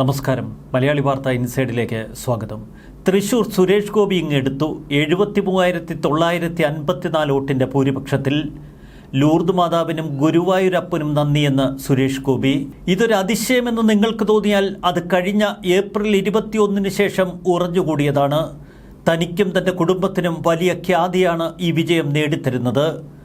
നമസ്കാരം. മലയാളി വാർത്ത ഇൻസൈഡിലേക്ക് സ്വാഗതം. തൃശൂർ സുരേഷ് ഗോപി ഇങ്ങ് എടുത്തു എഴുപത്തി മൂവായിരത്തി തൊള്ളായിരത്തി അൻപത്തിനാല് വോട്ടിന്റെ ഭൂരിപക്ഷത്തിൽ. ലൂർദ് മാതാവിനും ഗുരുവായൂരപ്പനും നന്ദിയെന്ന് സുരേഷ് ഗോപി. ഇതൊരു അതിശയമെന്ന് നിങ്ങൾക്ക് തോന്നിയാൽ അത് കഴിഞ്ഞ ഏപ്രിൽ ഇരുപത്തിയൊന്നിന് ശേഷം ഉറഞ്ഞുകൂടിയതാണ്. തനിക്കും തന്റെ കുടുംബത്തിനും വലിയ ഖ്യാതിയാണ് ഈ വിജയം നേടിത്തരുന്നത്.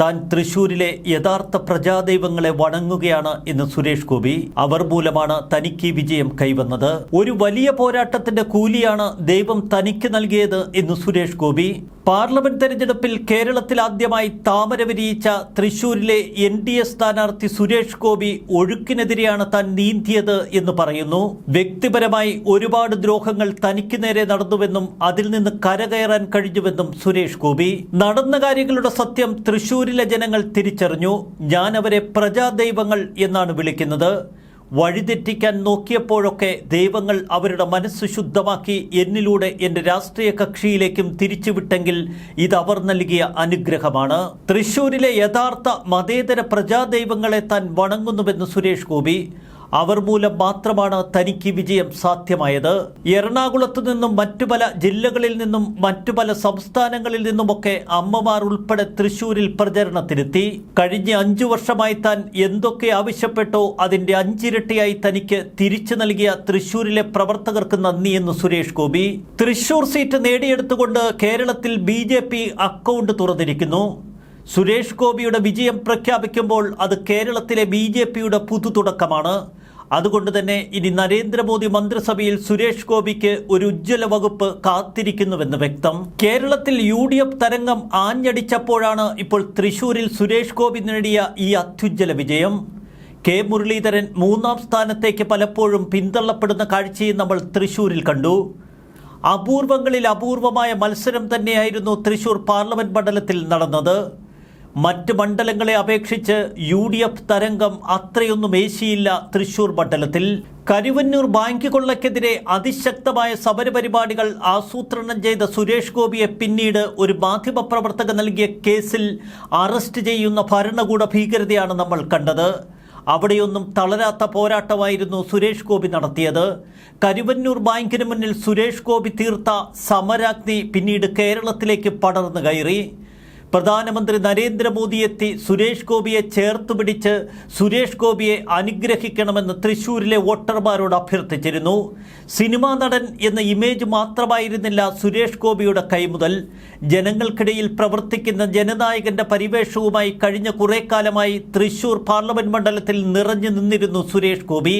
താൻ തൃശൂരിലെ യഥാർത്ഥ പ്രജാദൈവങ്ങളെ വണങ്ങുകയാണ് എന്ന് സുരേഷ് ഗോപി. അവർ മൂലമാണ് തനിക്ക് വിജയം കൈവന്നത്. ഒരു വലിയ പോരാട്ടത്തിന്റെ കൂലിയാണ് ദൈവം തനിക്ക് നൽകിയത് എന്ന് സുരേഷ് ഗോപി. പാർലമെന്റ് തെരഞ്ഞെടുപ്പിൽ കേരളത്തിൽ ആദ്യമായി താമര വിരിയിച്ച തൃശൂരിലെ എൻ ഡി എ സ്ഥാനാർത്ഥി സുരേഷ് ഗോപി ഒഴുക്കിനെതിരെയാണ് താൻ നീന്തിയത് എന്ന് പറയുന്നു. വ്യക്തിപരമായി ഒരുപാട് ദ്രോഹങ്ങൾ തനിക്ക് നേരെ നടന്നുവെന്നും അതിൽ നിന്ന് കരകയറാൻ കഴിഞ്ഞുവെന്നും സുരേഷ് ഗോപി. നടന്ന കാര്യങ്ങളുടെ സത്യം തൃശൂരിലെ ജനങ്ങൾ തിരിച്ചറിഞ്ഞു. ഞാൻ അവരെ പ്രജാദൈവങ്ങൾ എന്നാണ് വിളിക്കുന്നത്. വഴിതെറ്റിക്കാൻ നോക്കിയപ്പോഴൊക്കെ ദൈവങ്ങൾ അവരുടെ മനസ്സ് ശുദ്ധമാക്കി എന്നിലൂടെ എന്റെ രാഷ്ട്രീയ കക്ഷിയിലേക്കും തിരിച്ചുവിട്ടെങ്കിൽ ഇത് അവർ നൽകിയ അനുഗ്രഹമാണ്. തൃശൂരിലെ യഥാർത്ഥ മതേതര പ്രജാദൈവങ്ങളെ താൻ വണങ്ങുന്നുവെന്ന് സുരേഷ് ഗോപി. അവർ മൂലം മാത്രമാണ് തനിക്ക് വിജയം സാധ്യമായത്. എറണാകുളത്തു നിന്നും മറ്റു പല ജില്ലകളിൽ നിന്നും മറ്റു പല സംസ്ഥാനങ്ങളിൽ നിന്നുമൊക്കെ അമ്മമാർ ഉൾപ്പെടെ തൃശൂരിൽ പ്രചരണത്തിനെത്തി. കഴിഞ്ഞ അഞ്ചു വർഷമായി താൻ എന്തൊക്കെ ആവശ്യപ്പെട്ടോ അതിന്റെ അഞ്ചിരട്ടിയായി തനിക്ക് തിരിച്ചു നൽകിയ തൃശൂരിലെ പ്രവർത്തകർക്ക് നന്ദിയെന്ന് സുരേഷ് ഗോപി. തൃശൂർ സീറ്റ് നേടിയെടുത്തുകൊണ്ട് കേരളത്തിൽ ബി അക്കൗണ്ട് തുറന്നിരിക്കുന്നു. സുരേഷ് ഗോപിയുടെ വിജയം പ്രഖ്യാപിക്കുമ്പോൾ അത് കേരളത്തിലെ ബി പുതുതുടക്കമാണ്. അതുകൊണ്ട് തന്നെ ഇനി നരേന്ദ്രമോദി മന്ത്രിസഭയിൽ സുരേഷ് ഗോപിക്ക് ഒരു ഉജ്ജ്വല വകുപ്പ് കാത്തിരിക്കുന്നുവെന്ന് വ്യക്തം. കേരളത്തിൽ യു ഡി എഫ് തരംഗം ആഞ്ഞടിച്ചപ്പോഴാണ് ഇപ്പോൾ തൃശൂരിൽ സുരേഷ് ഗോപി നേടിയ ഈ അത്യുജ്വല വിജയം. കെ. മുരളീധരൻ മൂന്നാം സ്ഥാനത്തേക്ക് പലപ്പോഴും പിന്തള്ളപ്പെടുന്ന കാഴ്ചയും നമ്മൾ തൃശൂരിൽ കണ്ടു. അപൂർവങ്ങളിൽ അപൂർവമായ മത്സരം തന്നെയായിരുന്നു തൃശൂർ പാർലമെന്റ് മണ്ഡലത്തിൽ നടന്നത്. മറ്റ് മണ്ഡലങ്ങളെ അപേക്ഷിച്ച് യു ഡി എഫ് തരംഗം അത്രയൊന്നും ഏശിയില്ല തൃശൂർ മണ്ഡലത്തിൽ. കരുവന്നൂർ ബാങ്ക് കൊള്ളയ്ക്കെതിരെ അതിശക്തമായ സമരപരിപാടികൾ ആസൂത്രണം ചെയ്ത സുരേഷ് ഗോപിയെ പിന്നീട് ഒരു മാധ്യമപ്രവർത്തക നൽകിയ കേസിൽ അറസ്റ്റ് ചെയ്യുന്ന ഭരണകൂട ഭീകരതയാണ് നമ്മൾ കണ്ടത്. അവിടെയൊന്നും തളരാത്ത പോരാട്ടമായിരുന്നു സുരേഷ് ഗോപി നടത്തിയത്. കരുവന്നൂർ ബാങ്കിന് മുന്നിൽ സുരേഷ് ഗോപി തീർത്ത സമരാഗ്നി പിന്നീട് കേരളത്തിലേക്ക് പടർന്നു കയറി. പ്രധാനമന്ത്രി നരേന്ദ്രമോദി എത്തി സുരേഷ് ഗോപിയെ ചേർത്ത് പിടിച്ച് സുരേഷ് ഗോപിയെ അനുഗ്രഹിക്കണമെന്ന് തൃശൂരിലെ വോട്ടർമാരോട് അഭ്യർത്ഥിച്ചിരുന്നു. സിനിമാ നടൻ എന്ന ഇമേജ് മാത്രമായിരുന്നില്ല സുരേഷ് ഗോപിയുടെ കൈമുതൽ. ജനങ്ങൾക്കിടയിൽ പ്രവർത്തിക്കുന്ന ജനനായകന്റെ പരിവേഷവുമായി കഴിഞ്ഞ കുറേ കാലമായി തൃശൂർ പാർലമെന്റ് മണ്ഡലത്തിൽ നിറഞ്ഞു നിന്നിരുന്നു സുരേഷ് ഗോപി.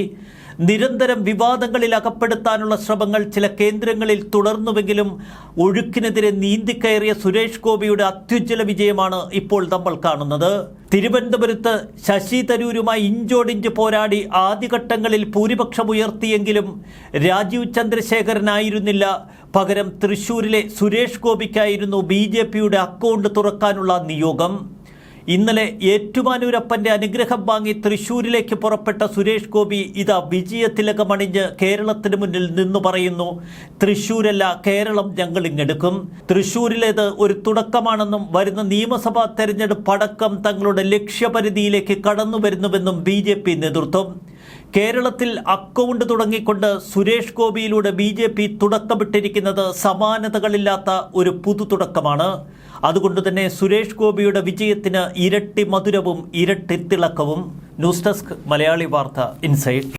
നിരന്തരം വിവാദങ്ങളിൽ അകപ്പെടുത്താനുള്ള ശ്രമങ്ങൾ ചില കേന്ദ്രങ്ങളിൽ തുടർന്നുവെങ്കിലും ഒഴുക്കിനെതിരെ നീന്തിക്കയറിയ സുരേഷ് ഗോപിയുടെ അത്യുജ്വല വിജയമാണ് ഇപ്പോൾ നമ്മൾ കാണുന്നത്. തിരുവനന്തപുരത്ത് ശശി തരൂരുമായി ഇഞ്ചോടിഞ്ച് പോരാടി ആദ്യഘട്ടങ്ങളിൽ ഭൂരിപക്ഷം ഉയർത്തിയെങ്കിലും രാജീവ് ചന്ദ്രശേഖരനായിരുന്നില്ല. പകരം തൃശൂരിലെ സുരേഷ് ഗോപിക്കായിരുന്നു ബി അക്കൗണ്ട് തുറക്കാനുള്ള നിയോഗം. ഇന്നലെ ഏറ്റുമാനൂരപ്പന്റെ അനുഗ്രഹം വാങ്ങി തൃശൂരിലേക്ക് പുറപ്പെട്ട സുരേഷ് ഗോപി ഇതാ വിജയത്തിലകമണിഞ്ഞ് കേരളത്തിന് മുന്നിൽ നിന്നു പറയുന്നു തൃശൂരല്ല കേരളം ഞങ്ങൾ ഇങ്ങെടുക്കും തൃശൂരിലേത് ഒരു തുടക്കമാണെന്നും വരുന്ന നിയമസഭാ തെരഞ്ഞെടുപ്പ് അടക്കം തങ്ങളുടെ ലക്ഷ്യപരിധിയിലേക്ക് കടന്നു വരുന്നുവെന്നും ബി നേതൃത്വം. കേരളത്തിൽ അക്കൗണ്ട് തുടങ്ങിക്കൊണ്ട് സുരേഷ് ഗോപിയിലൂടെ ബി ജെ പി തുടക്കമിട്ടിരിക്കുന്നത് സമാനതകളില്ലാത്ത ഒരു പുതു തുടക്കമാണ് അതുകൊണ്ട് തന്നെ സുരേഷ് ഗോപിയുടെ വിജയത്തിന് ഇരട്ടി മധുരവും ഇരട്ടി തിളക്കവും. ന്യൂസ് ഡെസ്ക് മലയാളി വാർത്ത ഇൻസൈറ്റ്.